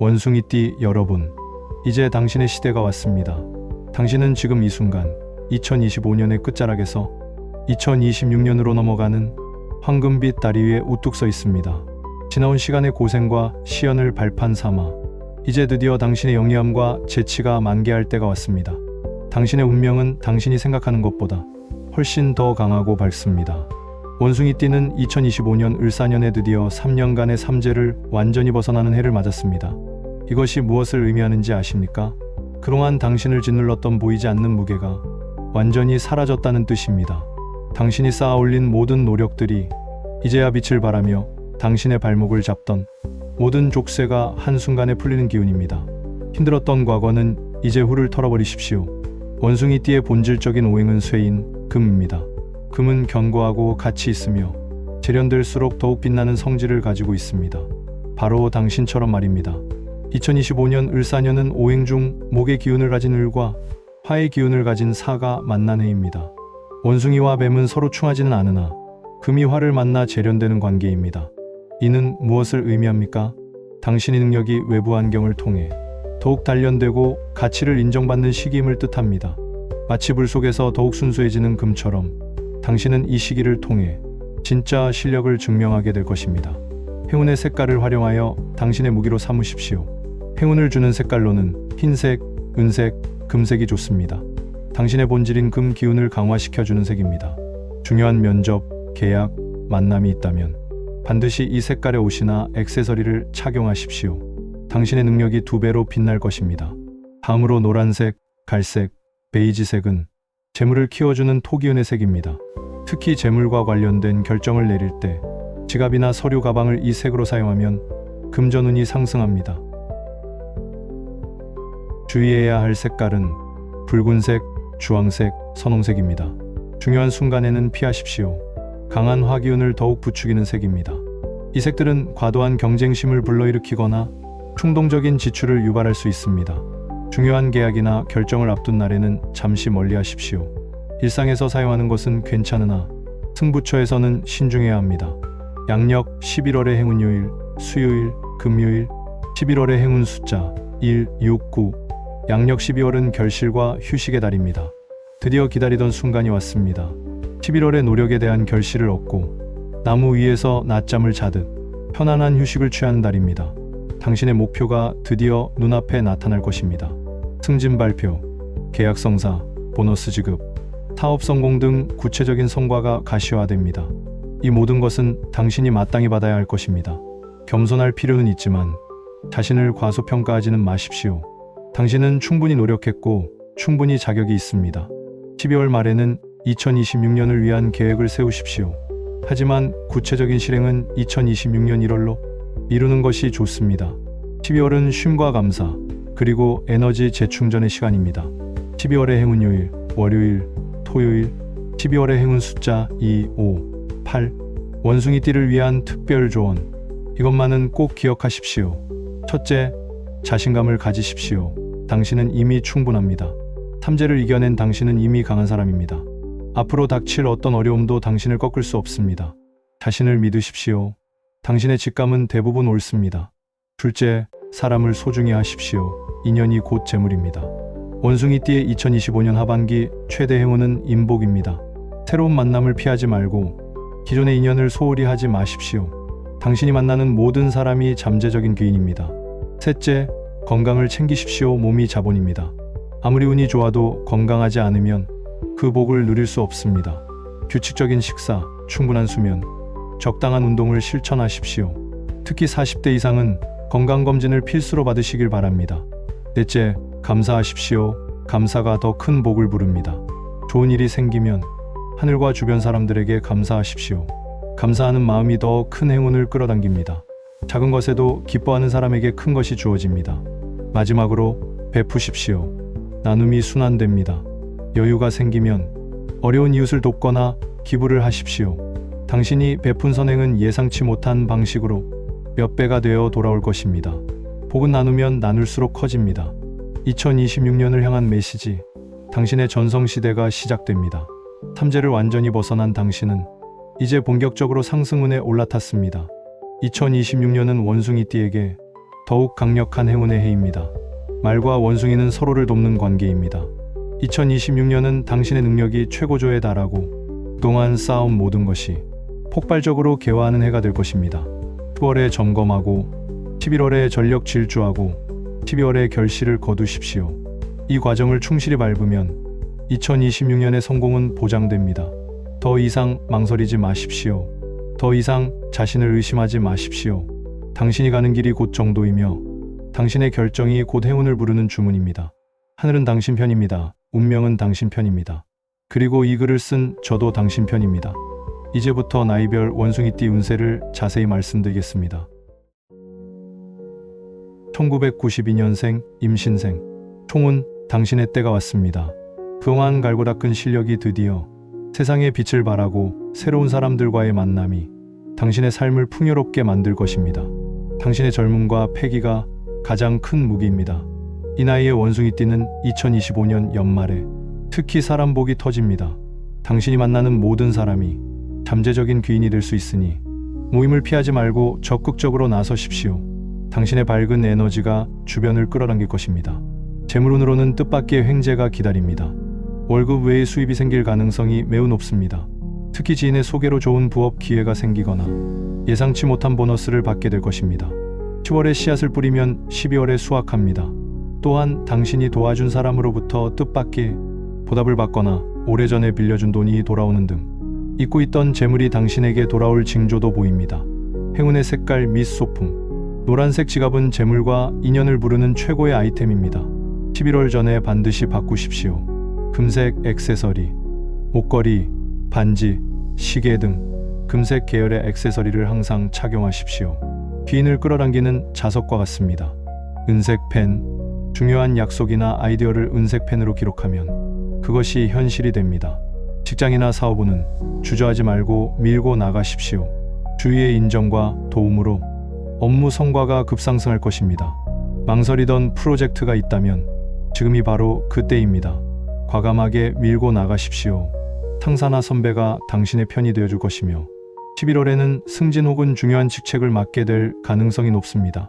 원숭이띠 여러분, 이제 당신의 시대가 왔습니다. 당신은 지금 이 순간 2025년의 끝자락에서 2026년으로 넘어가는 황금빛 다리 위에 우뚝 서 있습니다. 지나온 시간의 고생과 시연을 발판 삼아 이제 드디어 당신의 영리함과 재치가 만개할 때가 왔습니다. 당신의 운명은 당신이 생각하는 것보다 훨씬 더 강하고 밝습니다. 원숭이 띠는 2025년 을사년에 드디어 3년간의 삼재를 완전히 벗어나는 해를 맞았습니다. 이것이 무엇을 의미하는지 아십니까? 그동안 당신을 짓눌렀던 보이지 않는 무게가 완전히 사라졌다는 뜻입니다. 당신이 쌓아 올린 모든 노력들이 이제야 빛을 발하며 당신의 발목을 잡던 모든 족쇄가 한순간에 풀리는 기운입니다. 힘들었던 과거는 이제 후를 털어버리십시오. 원숭이 띠의 본질적인 오행은 쇠인 금입니다. 금은 견고하고 가치 있으며 재련될수록 더욱 빛나는 성질을 가지고 있습니다. 바로 당신처럼 말입니다. 2025년 을사년은 오행 중 목의 기운을 가진 을과 화의 기운을 가진 사가 만난 해입니다. 원숭이와 뱀은 서로 충하지는 않으나 금이 화를 만나 재련되는 관계입니다. 이는 무엇을 의미합니까? 당신의 능력이 외부 환경을 통해 더욱 단련되고 가치를 인정받는 시기임을 뜻합니다. 마치 불 속에서 더욱 순수해지는 금처럼 당신은 이 시기를 통해 진짜 실력을 증명하게 될 것입니다. 행운의 색깔을 활용하여 당신의 무기로 삼으십시오. 행운을 주는 색깔로는 흰색, 은색, 금색이 좋습니다. 당신의 본질인 금 기운을 강화시켜주는 색입니다. 중요한 면접, 계약, 만남이 있다면 반드시 이 색깔의 옷이나 액세서리를 착용하십시오. 당신의 능력이 두 배로 빛날 것입니다. 다음으로 노란색, 갈색, 베이지색은 재물을 키워주는 토기운의 색입니다. 특히 재물과 관련된 결정을 내릴 때 지갑이나 서류 가방을 이 색으로 사용하면 금전운이 상승합니다. 주의해야 할 색깔은 붉은색, 주황색, 선홍색입니다. 중요한 순간에는 피하십시오. 강한 화기운을 더욱 부추기는 색입니다. 이 색들은 과도한 경쟁심을 불러일으키거나 충동적인 지출을 유발할 수 있습니다. 중요한 계약이나 결정을 앞둔 날에는 잠시 멀리 하십시오. 일상에서 사용하는 것은 괜찮으나 승부처에서는 신중해야 합니다. 양력 11월의 행운 요일, 수요일, 금요일, 11월의 행운 숫자 1, 6, 9. 양력 12월은 결실과 휴식의 달입니다. 드디어 기다리던 순간이 왔습니다. 11월의 노력에 대한 결실을 얻고 나무 위에서 낮잠을 자듯 편안한 휴식을 취하는 달입니다. 당신의 목표가 드디어 눈앞에 나타날 것입니다. 승진 발표, 계약 성사, 보너스 지급, 사업 성공 등 구체적인 성과가 가시화됩니다. 이 모든 것은 당신이 마땅히 받아야 할 것입니다. 겸손할 필요는 있지만 자신을 과소평가하지는 마십시오. 당신은 충분히 노력했고 충분히 자격이 있습니다. 12월 말에는 2026년을 위한 계획을 세우십시오. 하지만 구체적인 실행은 2026년 1월로 미루는 것이 좋습니다. 12월은 쉼과 감사, 그리고 에너지 재충전의 시간입니다. 12월의 행운 요일, 월요일, 토요일, 12월의 행운 숫자 2, 5, 8. 원숭이 띠를 위한 특별 조언. 이것만은 꼭 기억하십시오. 첫째, 자신감을 가지십시오. 당신은 이미 충분합니다. 탐재를 이겨낸 당신은 이미 강한 사람입니다. 앞으로 닥칠 어떤 어려움도 당신을 꺾을 수 없습니다. 자신을 믿으십시오. 당신의 직감은 대부분 옳습니다. 둘째, 사람을 소중히 하십시오. 인연이 곧 재물입니다. 원숭이띠의 2025년 하반기 최대 행운은 인복입니다. 새로운 만남을 피하지 말고 기존의 인연을 소홀히 하지 마십시오. 당신이 만나는 모든 사람이 잠재적인 귀인입니다. 셋째, 건강을 챙기십시오. 몸이 자본입니다. 아무리 운이 좋아도 건강하지 않으면 그 복을 누릴 수 없습니다. 규칙적인 식사, 충분한 수면, 적당한 운동을 실천하십시오. 특히 40대 이상은 건강검진을 필수로 받으시길 바랍니다. 넷째, 감사하십시오. 감사가 더 큰 복을 부릅니다. 좋은 일이 생기면 하늘과 주변 사람들에게 감사하십시오. 감사하는 마음이 더 큰 행운을 끌어당깁니다. 작은 것에도 기뻐하는 사람에게 큰 것이 주어집니다. 마지막으로 베푸십시오. 나눔이 순환됩니다. 여유가 생기면 어려운 이웃을 돕거나 기부를 하십시오. 당신이 베푼 선행은 예상치 못한 방식으로 몇 배가 되어 돌아올 것입니다. 복은 나누면 나눌수록 커집니다. 2026년을 향한 메시지. 당신의 전성시대가 시작됩니다. 탐재를 완전히 벗어난 당신은 이제 본격적으로 상승운에 올라탔습니다. 2026년은 원숭이띠에게 더욱 강력한 행운의 해입니다. 말과 원숭이는 서로를 돕는 관계입니다. 2026년은 당신의 능력이 최고조에 달하고 그동안 쌓아온 모든 것이 폭발적으로 개화하는 해가 될 것입니다. 10월에 점검하고 11월에 전력 질주하고 12월에 결실을 거두십시오. 이 과정을 충실히 밟으면 2026년의 성공은 보장됩니다. 더 이상 망설이지 마십시오. 더 이상 자신을 의심하지 마십시오. 당신이 가는 길이 곧 정도이며 당신의 결정이 곧 행운을 부르는 주문입니다. 하늘은 당신 편입니다. 운명은 당신 편입니다. 그리고 이 글을 쓴 저도 당신 편입니다. 이제부터 나이별 원숭이띠 운세를 자세히 말씀드리겠습니다. 1992년생 임신생 총은 당신의 때가 왔습니다. 그동안 갈고 닦은 실력이 드디어 세상의 빛을 발하고 새로운 사람들과의 만남이 당신의 삶을 풍요롭게 만들 것입니다. 당신의 젊음과 패기가 가장 큰 무기입니다. 이 나이에 원숭이 띠는 2025년 연말에 특히 사람 복이 터집니다. 당신이 만나는 모든 사람이 잠재적인 귀인이 될 수 있으니 모임을 피하지 말고 적극적으로 나서십시오. 당신의 밝은 에너지가 주변을 끌어당길 것입니다. 재물운으로는 뜻밖의 횡재가 기다립니다. 월급 외의 수입이 생길 가능성이 매우 높습니다. 특히 지인의 소개로 좋은 부업 기회가 생기거나 예상치 못한 보너스를 받게 될 것입니다. 10월에 씨앗을 뿌리면 12월에 수확합니다. 또한 당신이 도와준 사람으로부터 뜻밖의 보답을 받거나 오래전에 빌려준 돈이 돌아오는 등 잊고 있던 재물이 당신에게 돌아올 징조도 보입니다. 행운의 색깔 및 소품 노란색 지갑은 재물과 인연을 부르는 최고의 아이템입니다. 11월 전에 반드시 바꾸십시오. 금색 액세서리, 목걸이, 반지, 시계 등 금색 계열의 액세서리를 항상 착용하십시오. 귀인을 끌어당기는 자석과 같습니다. 은색 펜, 중요한 약속이나 아이디어를 은색 펜으로 기록하면 그것이 현실이 됩니다. 직장이나 사업은 주저하지 말고 밀고 나가십시오. 주위의 인정과 도움으로 업무 성과가 급상승할 것입니다. 망설이던 프로젝트가 있다면 지금이 바로 그때입니다. 과감하게 밀고 나가십시오. 상사나 선배가 당신의 편이 되어줄 것이며 11월에는 승진 혹은 중요한 직책을 맡게 될 가능성이 높습니다.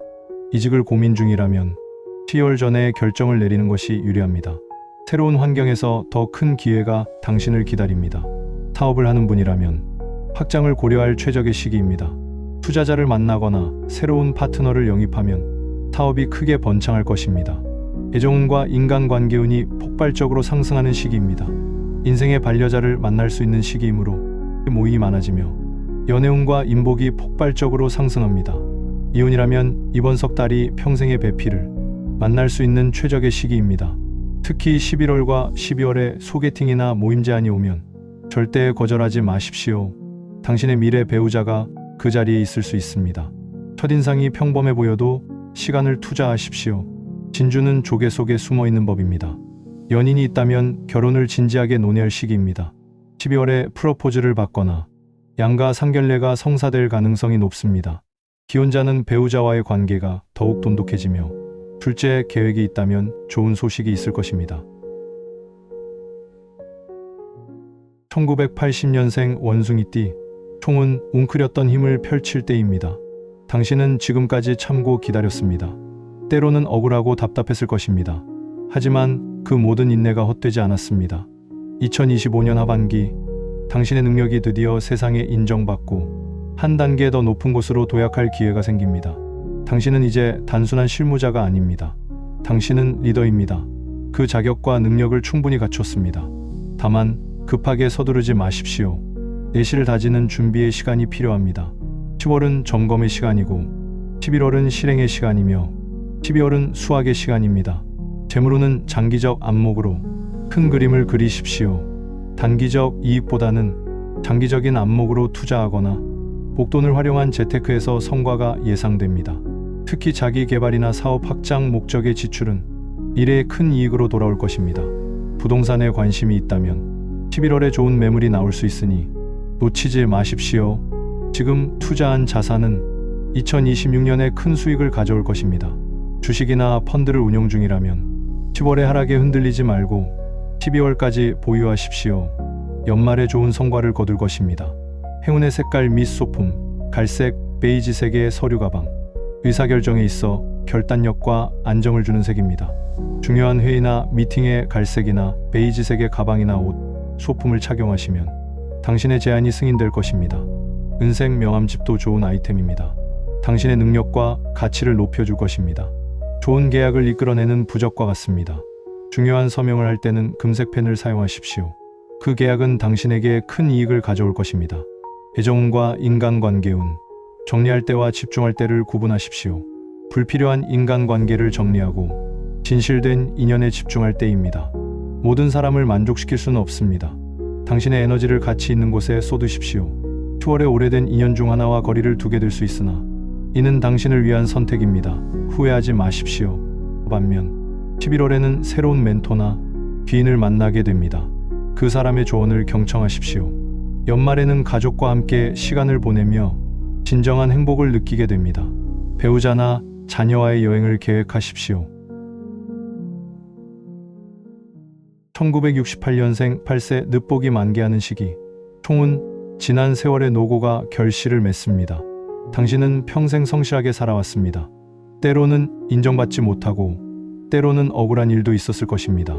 이직을 고민 중이라면 10월 전에 결정을 내리는 것이 유리합니다. 새로운 환경에서 더 큰 기회가 당신을 기다립니다. 사업을 하는 분이라면 확장을 고려할 최적의 시기입니다. 투자자를 만나거나 새로운 파트너를 영입하면 사업이 크게 번창할 것입니다. 애정운과 인간관계운이 폭발적으로 상승하는 시기입니다. 인생의 반려자를 만날 수 있는 시기이므로 모임이 많아지며 연애운과 인복이 폭발적으로 상승합니다. 이혼이라면 이번 석 달이 평생의 배필을 만날 수 있는 최적의 시기입니다. 특히 11월과 12월에 소개팅이나 모임 제안이 오면 절대 거절하지 마십시오. 당신의 미래 배우자가 그 자리에 있을 수 있습니다. 첫인상이 평범해 보여도 시간을 투자하십시오. 진주는 조개 속에 숨어 있는 법입니다. 연인이 있다면 결혼을 진지하게 논의할 시기입니다. 12월에 프로포즈를 받거나 양가 상견례가 성사될 가능성이 높습니다. 기혼자는 배우자와의 관계가 더욱 돈독해지며 둘째 계획이 있다면 좋은 소식이 있을 것입니다. 1980년생 원숭이띠 총은 웅크렸던 힘을 펼칠 때입니다. 당신은 지금까지 참고 기다렸습니다. 때로는 억울하고 답답했을 것입니다. 하지만 그 모든 인내가 헛되지 않았습니다. 2025년 하반기 당신의 능력이 드디어 세상에 인정받고 한 단계 더 높은 곳으로 도약할 기회가 생깁니다. 당신은 이제 단순한 실무자가 아닙니다. 당신은 리더입니다. 그 자격과 능력을 충분히 갖췄습니다. 다만 급하게 서두르지 마십시오. 내실을 다지는 준비의 시간이 필요합니다. 10월은 점검의 시간이고 11월은 실행의 시간이며 12월은 수학의 시간입니다. 재물로는 장기적 안목으로 큰 그림을 그리십시오. 단기적 이익보다는 장기적인 안목으로 투자하거나 목돈을 활용한 재테크에서 성과가 예상됩니다. 특히 자기 개발이나 사업 확장 목적의 지출은 미래의 큰 이익으로 돌아올 것입니다. 부동산에 관심이 있다면 11월에 좋은 매물이 나올 수 있으니 놓치지 마십시오. 지금 투자한 자산은 2026년에 큰 수익을 가져올 것입니다. 주식이나 펀드를 운용 중이라면 10월의 하락에 흔들리지 말고 12월까지 보유하십시오. 연말에 좋은 성과를 거둘 것입니다. 행운의 색깔 및 소품, 갈색, 베이지색의 서류 가방, 의사결정에 있어 결단력과 안정을 주는 색입니다. 중요한 회의나 미팅에 갈색이나 베이지색의 가방이나 옷, 소품을 착용하시면 당신의 제안이 승인될 것입니다. 은색 명함집도 좋은 아이템입니다. 당신의 능력과 가치를 높여줄 것입니다. 좋은 계약을 이끌어내는 부적과 같습니다. 중요한 서명을 할 때는 금색 펜을 사용하십시오. 그 계약은 당신에게 큰 이익을 가져올 것입니다. 애정운과 인간관계운, 정리할 때와 집중할 때를 구분하십시오. 불필요한 인간관계를 정리하고 진실된 인연에 집중할 때입니다. 모든 사람을 만족시킬 수는 없습니다. 당신의 에너지를 가치 있는 곳에 쏟으십시오. 10월에 오래된 인연 중 하나와 거리를 두게 될 수 있으나 이는 당신을 위한 선택입니다. 후회하지 마십시오. 반면 11월에는 새로운 멘토나 귀인을 만나게 됩니다. 그 사람의 조언을 경청하십시오. 연말에는 가족과 함께 시간을 보내며 진정한 행복을 느끼게 됩니다. 배우자나 자녀와의 여행을 계획하십시오. 1968년생 8세 늦복이 만개하는 시기. 총은 지난 세월의 노고가 결실을 맺습니다. 당신은 평생 성실하게 살아왔습니다. 때로는 인정받지 못하고 때로는 억울한 일도 있었을 것입니다.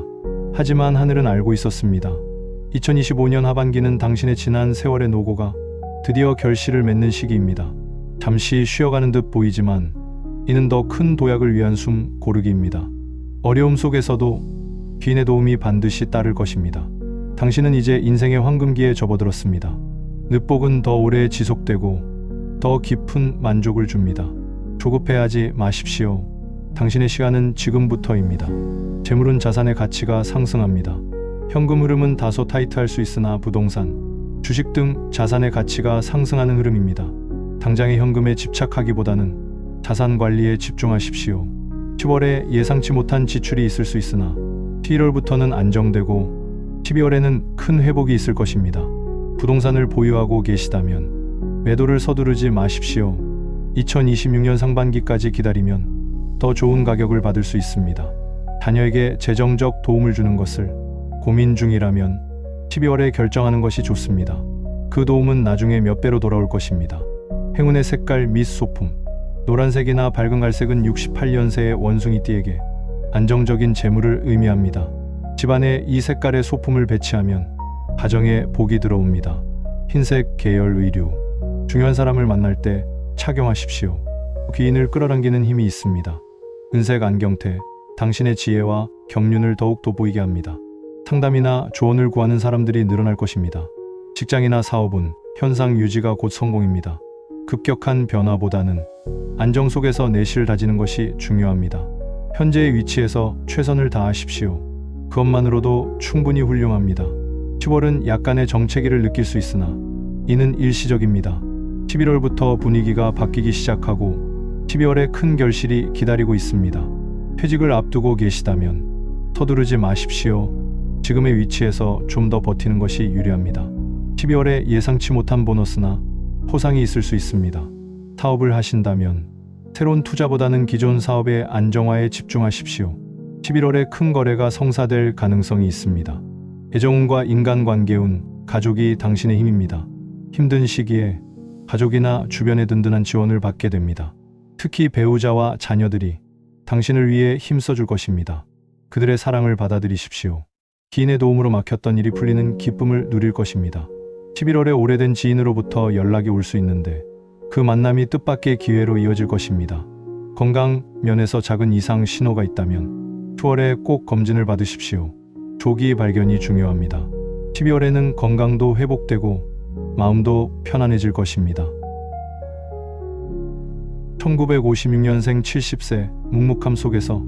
하지만 하늘은 알고 있었습니다. 2025년 하반기는 당신의 지난 세월의 노고가 드디어 결실을 맺는 시기입니다. 잠시 쉬어가는 듯 보이지만 이는 더 큰 도약을 위한 숨 고르기입니다. 어려움 속에서도 귀인의 도움이 반드시 따를 것입니다. 당신은 이제 인생의 황금기에 접어들었습니다. 늪복은 더 오래 지속되고 더 깊은 만족을 줍니다. 조급해하지 마십시오. 당신의 시간은 지금부터입니다. 재물은 자산의 가치가 상승합니다. 현금 흐름은 다소 타이트할 수 있으나 부동산, 주식 등 자산의 가치가 상승하는 흐름입니다. 당장의 현금에 집착하기보다는 자산 관리에 집중하십시오. 10월에 예상치 못한 지출이 있을 수 있으나 11월부터는 안정되고 12월에는 큰 회복이 있을 것입니다. 부동산을 보유하고 계시다면 매도를 서두르지 마십시오. 2026년 상반기까지 기다리면 더 좋은 가격을 받을 수 있습니다. 자녀에게 재정적 도움을 주는 것을 고민 중이라면 12월에 결정하는 것이 좋습니다. 그 도움은 나중에 몇 배로 돌아올 것입니다. 행운의 색깔 및 소품 노란색이나 밝은 갈색은 68년생의 원숭이띠에게 안정적인 재물을 의미합니다. 집안에 이 색깔의 소품을 배치하면 가정에 복이 들어옵니다. 흰색 계열 의류 중요한 사람을 만날 때 착용하십시오. 귀인을 끌어당기는 힘이 있습니다. 은색 안경테 당신의 지혜와 경륜을 더욱 돋보이게 합니다. 상담이나 조언을 구하는 사람들이 늘어날 것입니다. 직장이나 사업은 현상 유지가 곧 성공입니다. 급격한 변화보다는 안정 속에서 내실을 다지는 것이 중요합니다. 현재의 위치에서 최선을 다하십시오. 그것만으로도 충분히 훌륭합니다. 10월은 약간의 정체기를 느낄 수 있으나 이는 일시적입니다. 11월부터 분위기가 바뀌기 시작하고 12월에 큰 결실이 기다리고 있습니다. 퇴직을 앞두고 계시다면 서두르지 마십시오. 지금의 위치에서 좀 더 버티는 것이 유리합니다. 12월에 예상치 못한 보너스나 포상이 있을 수 있습니다. 사업을 하신다면 새로운 투자보다는 기존 사업의 안정화에 집중하십시오. 11월에 큰 거래가 성사될 가능성이 있습니다. 애정운과 인간관계운, 가족이 당신의 힘입니다. 힘든 시기에 가족이나 주변의 든든한 지원을 받게 됩니다. 특히 배우자와 자녀들이 당신을 위해 힘써줄 것입니다. 그들의 사랑을 받아들이십시오. 기인의 도움으로 막혔던 일이 풀리는 기쁨을 누릴 것입니다. 11월에 오래된 지인으로부터 연락이 올 수 있는데 그 만남이 뜻밖의 기회로 이어질 것입니다. 건강 면에서 작은 이상 신호가 있다면 10월에 꼭 검진을 받으십시오. 조기 발견이 중요합니다. 12월에는 건강도 회복되고 마음도 편안해질 것입니다. 1956년생 70세 묵묵함 속에서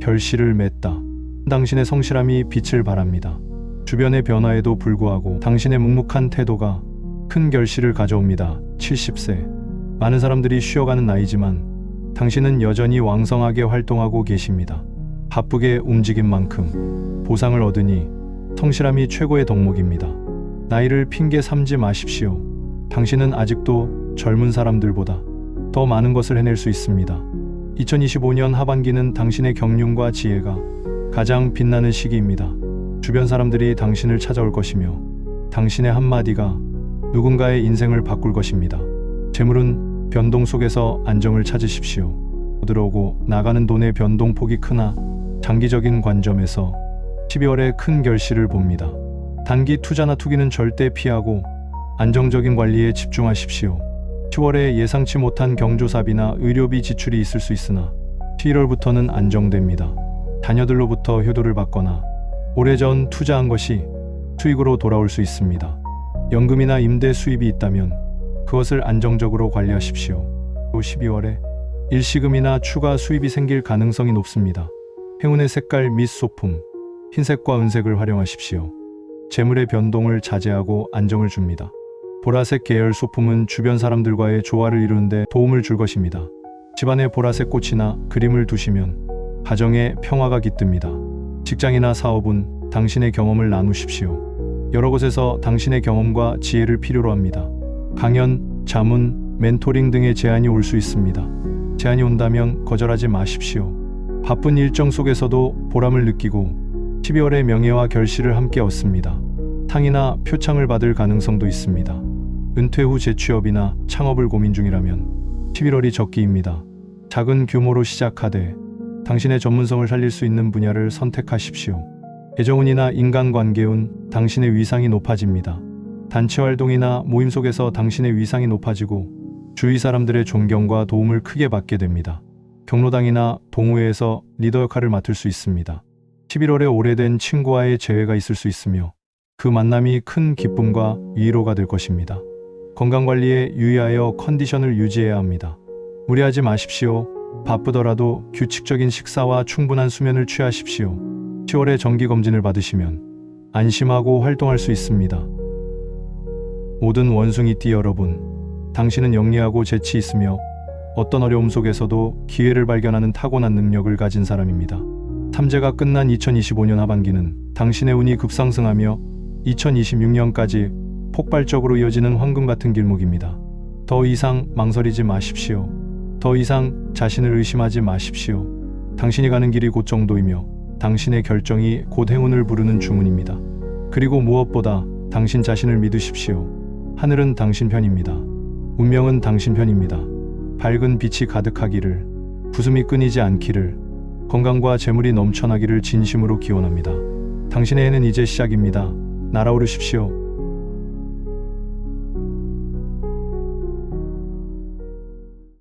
결실을 맺다. 당신의 성실함이 빛을 발합니다. 주변의 변화에도 불구하고 당신의 묵묵한 태도가 큰 결실을 가져옵니다. 70세. 많은 사람들이 쉬어가는 나이지만 당신은 여전히 왕성하게 활동하고 계십니다. 바쁘게 움직인 만큼 보상을 얻으니 성실함이 최고의 덕목입니다. 나이를 핑계 삼지 마십시오. 당신은 아직도 젊은 사람들보다 더 많은 것을 해낼 수 있습니다. 2025년 하반기는 당신의 경륜과 지혜가 가장 빛나는 시기입니다. 주변 사람들이 당신을 찾아올 것이며 당신의 한마디가 누군가의 인생을 바꿀 것입니다. 재물은 변동 속에서 안정을 찾으십시오. 들어오고 나가는 돈의 변동폭이 크나 장기적인 관점에서 12월에 큰 결실을 봅니다. 단기 투자나 투기는 절대 피하고 안정적인 관리에 집중하십시오. 10월에 예상치 못한 경조사비나 의료비 지출이 있을 수 있으나 11월부터는 안정됩니다. 자녀들로부터 효도를 받거나 오래전 투자한 것이 수익으로 돌아올 수 있습니다. 연금이나 임대 수입이 있다면 그것을 안정적으로 관리하십시오. 또 12월에 일시금이나 추가 수입이 생길 가능성이 높습니다. 행운의 색깔 및 소품, 흰색과 은색을 활용하십시오. 재물의 변동을 자제하고 안정을 줍니다. 보라색 계열 소품은 주변 사람들과의 조화를 이루는데 도움을 줄 것입니다. 집안에 보라색 꽃이나 그림을 두시면 가정에 평화가 깃듭니다. 직장이나 사업은 당신의 경험을 나누십시오. 여러 곳에서 당신의 경험과 지혜를 필요로 합니다. 강연, 자문, 멘토링 등의 제안이 올 수 있습니다. 제안이 온다면 거절하지 마십시오. 바쁜 일정 속에서도 보람을 느끼고 12월의 명예와 결실을 함께 얻습니다. 상이나 표창을 받을 가능성도 있습니다. 은퇴 후 재취업이나 창업을 고민 중이라면 11월이 적기입니다. 작은 규모로 시작하되 당신의 전문성을 살릴 수 있는 분야를 선택하십시오. 애정운이나 인간관계운 당신의 위상이 높아집니다. 단체 활동이나 모임 속에서 당신의 위상이 높아지고 주위 사람들의 존경과 도움을 크게 받게 됩니다. 경로당이나 동호회에서 리더 역할을 맡을 수 있습니다. 11월에 오래된 친구와의 재회가 있을 수 있으며 그 만남이 큰 기쁨과 위로가 될 것입니다. 건강관리에 유의하여 컨디션을 유지해야 합니다. 무리하지 마십시오. 바쁘더라도 규칙적인 식사와 충분한 수면을 취하십시오. 10월에 정기검진을 받으시면 안심하고 활동할 수 있습니다. 모든 원숭이띠 여러분, 당신은 영리하고 재치 있으며 어떤 어려움 속에서도 기회를 발견하는 타고난 능력을 가진 사람입니다. 탐제가 끝난 2025년 하반기는 당신의 운이 급상승하며 2026년까지 폭발적으로 이어지는 황금 같은 길목입니다. 더 이상 망설이지 마십시오. 더 이상 자신을 의심하지 마십시오. 당신이 가는 길이 곧 정도이며 당신의 결정이 곧 행운을 부르는 주문입니다. 그리고 무엇보다 당신 자신을 믿으십시오. 하늘은 당신 편입니다. 운명은 당신 편입니다. 밝은 빛이 가득하기를, 부숨이 끊이지 않기를, 건강과 재물이 넘쳐나기를 진심으로 기원합니다. 당신의 해는 이제 시작입니다. 날아오르십시오.